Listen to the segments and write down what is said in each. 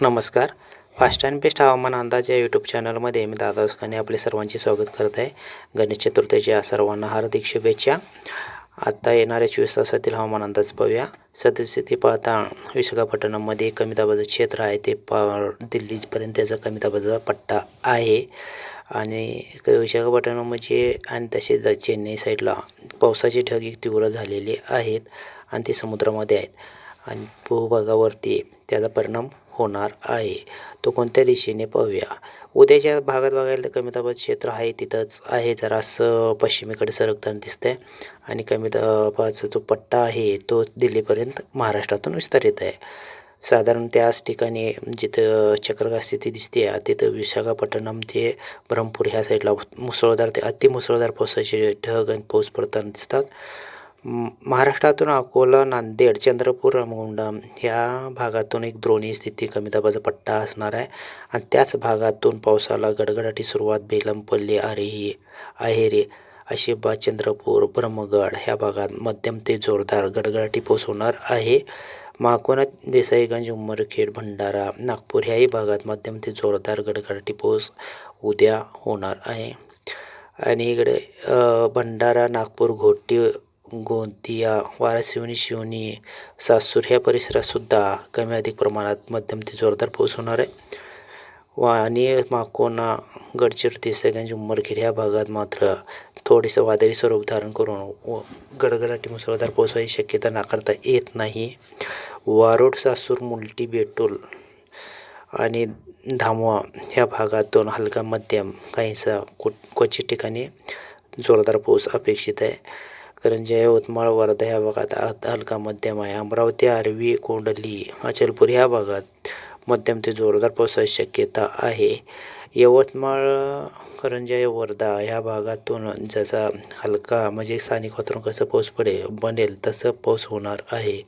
नमस्कार. Fast and best हवामान अंदाज या यूट्यूब चॅनलमध्ये मी दादा सुखाने आपले सर्वांचे स्वागत करत आहे. गणेश चतुर्थीच्या सर्वांना हार्दिक शुभेच्छा. आत्ता येणाऱ्या चोवीस तासातील हवामान अंदाज पाहूया. सद्यस्थिती पाहता विशाखापट्टणममध्ये कमी दाबाचं क्षेत्र आहे ते पा दिल्लीपर्यंत त्याचा कमी दाबाचा पट्टा आहे. आणि विशाखापट्टणममध्ये आणि तसेच चेन्नई साईडला पावसाचे ढग एक तीव्र झालेले आहेत आणि ते समुद्रामध्ये आहेत. आणि भूभागावरती त्याचा परिणाम होणार आहे. तो कोणत्या दिशेने पाहूया उद्याच्या भागात बघायला तर कमी दाबाचं क्षेत्र आहे तिथंच आहे. जरासं पश्चिमेकडे सरकताना दिसतंय. आणि कमी दाबाचा जो पट्टा आहे तो दिल्लीपर्यंत महाराष्ट्रातून विस्तारित आहे. साधारण त्याच ठिकाणी जिथं चक्रवात स्थिती दिसते तिथं विशाखापट्टणम ते ब्रह्मपूर ह्या साईडला मुसळधार ते अतिमुसळधार पावसाचे ढग आणि पाऊस पडताना दिसतात. महाराष्ट्रातून अकोला नांदेड चंद्रपूर रामगुंडम ह्या भागातून एक द्रोणी स्थिती कमी दाबाचा पट्टा असणार आहे. आणि त्याच भागातून पावसाला गडगडाटी सुरुवात बेलमपल्ली आरेही आहेरे आशिबाद चंद्रपूर ब्रह्मगड ह्या भागात मध्यम ते जोरदार गडगडाटी पाऊस होणार आहे. माकोनात देसाईगंज उमरखेड भंडारा नागपूर ह्याही भागात मध्यम ते जोरदार गडगडाटी पाऊस उद्या होणार आहे. आणि इकडे भंडारा नागपूर घोटी गोंदिया वाराशिवनी शिवनी सासूर ह्या परिसरातसुद्धा कमी अधिक प्रमाणात मध्यम ते जोरदार पाऊस होणार आहे. व आणि माकोना गडचिरोली सगळ्यांची उमरखेड ह्या भागात मात्र थोडेसं वादळी स्वरूप धारण करून व गडगडाटी मुसळधार पाऊस व्हायची शक्यता नाकारता येत नाही. वारोड सासूर मुलटी बेटोल आणि धामवा ह्या भागातून हलका मध्यम काहीसा कु क्वचित ठिकाणी जोरदार पाऊस अपेक्षित आहे. करंजा यवतमाळ वर्धा ह्या भागात हलका मध्यम आहे. अमरावती आर्वी कोंडली अचलपूर ह्या भागात मध्यम ते जोरदार पावसाची शक्यता आहे. यवतमाळ करंजा वर्धा ह्या भागातून जसा हलका म्हणजे स्थानिक वातावरण कसं पाऊस पडेल बनेल तसं पाऊस होणार आहे.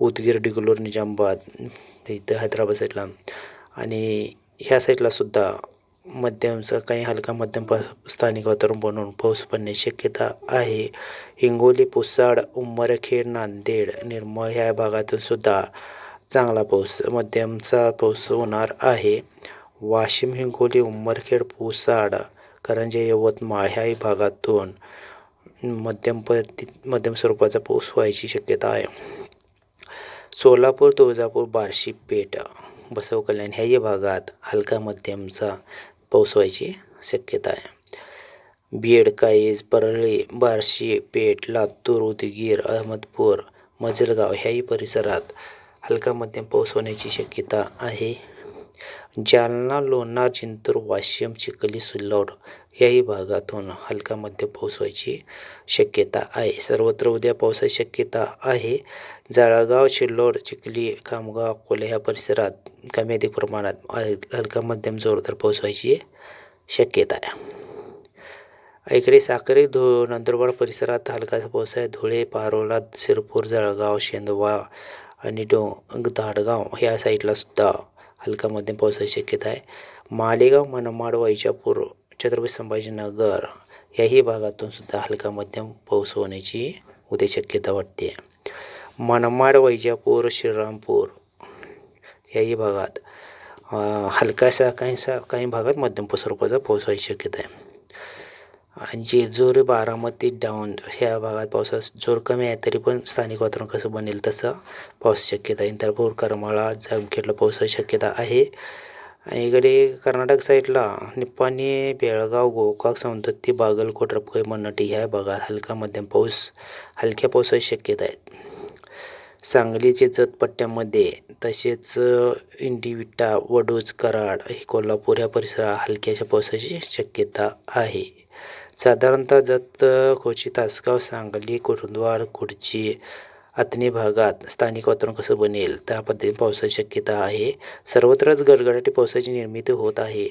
उदगीर डिगलोर निजामाबाद इथं हैदराबाद साईडला आणि ह्या साईडला सुद्धा काही हलका मध्यम प स्थानिक वातावरण बनवून पाऊस पडण्याची शक्यता आहे. हिंगोली पुसाड उंबरखेड नांदेड निर्मळ ह्या भागातून सुद्धा चांगला पाऊस मध्यमचा पाऊस होणार आहे. वाशिम हिंगोली उंबरखेड पुसाड करंजे यवतमाळ ह्याही भागातून मध्यम पद्धती मध्यम स्वरूपाचा पाऊस व्हायची शक्यता आहे. सोलापूर तुळजापूर बार्शी पेठ बसव कल्याण ह्याही भागात हलका मध्यमचा पाऊस व्हायची शक्यता आहे. बीड काईज परळी बार्शी पेठ लातूर उदगीर अहमदपूर मजलगाव ह्याही परिसरात हलका मध्यम पाऊस होण्याची शक्यता आहे. जालना लोणार जिंतूर वाशिम चिखली सिल्लोड याही भागातून हलका मध्यम पाऊस व्हायची शक्यता आहे. सर्वत्र उद्या पावसाची शक्यता आहे. जळगाव शिल्लोड चिखली खामगाव अकोले ह्या परिसरात कमी अधिक प्रमाणात हलका मध्यम जोरदार पाऊस व्हायची शक्यता आहे. इकडे साक्री धु नंदुरबार परिसरात हलका पाऊस आहे. धुळे पारोला शिरपूर जळगाव शेंदवा आणि डो धाडगाव ह्या साईडला सुद्धा हलका मध्यम पावसाची शक्यता आहे. मालेगाव मनमाड वैजापूर छत्रपती संभाजीनगर याही भागातून सुद्धा हलका मध्यम पाऊस होण्याची उद्या शक्यता वाटते. मनमाड वैजापूर श्रीरामपूर याही भागात हलकासा काहीसा काही भागात मध्यम स्वरूपाचा पाऊस व्हायची शक्यता आहे. जेजूर बारामती डाऊन ह्या भागात पावसाचा जोर कमी आहे तरी पण स्थानिक वातावरण कसं बनेल तसं पाऊस शक्यता आहे. करमाळा जामखेडला पावसाची शक्यता आहे. आणि इकडे कर्नाटक साईडला निप्पाणी बेळगाव गोकाक सौंदत्ती बागलकोट रपकई मन्नटी ह्या भागात हलका मध्यम पाऊस हलक्या पावसाची शक्यता आहे. सांगलीचे जतपट्ट्यामध्ये तसेच इंडिविटा वडूज कराड हे कोल्हापूर या परिसरात हलक्याच्या पावसाची शक्यता आहे. साधारणतः जत खोची तासगाव सांगली कुरुंदवाड कुडची अतनी भागात स्थानिक वातावरण कसं बनेल? त्या पद्धतीने पावसाची शक्यता आहे. सर्वत्रच गडगडाटी पावसाची निर्मिती होत आहे.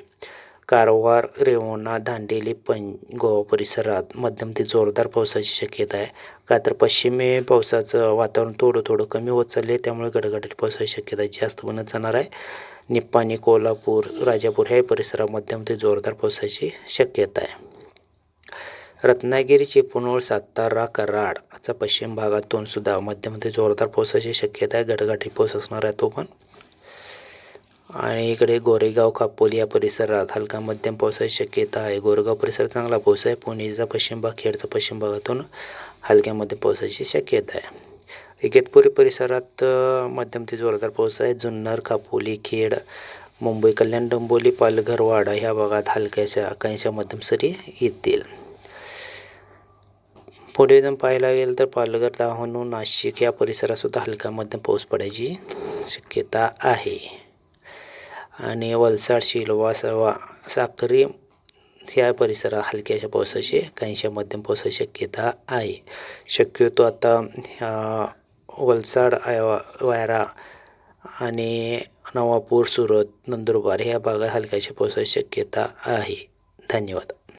कारवार रेवणा दांडेली पं गोवा परिसरात मध्यम ते जोरदार पावसाची शक्यता आहे. का तर पश्चिमे पावसाचं वातावरण थोडं थोडं कमी होत चालले आहे त्यामुळे गडगडाटी पावसाची शक्यता जास्त बनत जाणार आहे. निप्पाणी कोल्हापूर राजापूर ह्या परिसरात मध्यम ते जोरदार पावसाची शक्यता आहे. रत्नागिरी पुनोळ सातारा कराड चा पश्चिम भागातून सुद्धा मध्यमध्ये जोरदार पावसाची शक्यता आहे. गडगाठी पाऊस असणार आहे तो पण. आणि इकडे गोरेगाव कापोली या परिसरात हलका मध्यम पावसाची शक्यता आहे. गोरेगाव परिसरात चांगला पाऊस आहे पुणेचा पश्चिम भाग खेडचा पश्चिम भागातून हलक्या मध्यम पावसाची शक्यता आहे. इगतपुरी परिसरात मध्यम ते जोरदार पाऊस आहे जुन्नर कापोली खेड मुंबई कल्याण डोंबोली पालघर वाडा ह्या भागात हलक्याच्या काहीशा मध्यम सरी येतील. पुढे जाऊन पाहायला गेलं तर पालघर डहाणू नाशिक या परिसरातसुद्धा हलका मध्यम पाऊस पडायची शक्यता आहे. आणि वलसाड शिलवा सवा साक्री या परिसरात हलक्याच्या पावसाची काहीशा मध्यम पावसाची शक्यता आहे. शक्यतो आता वलसाड वायरा आणि नवापूर सुरत नंदुरबार ह्या भागात हलक्याच्या पावसाची शक्यता आहे. धन्यवाद.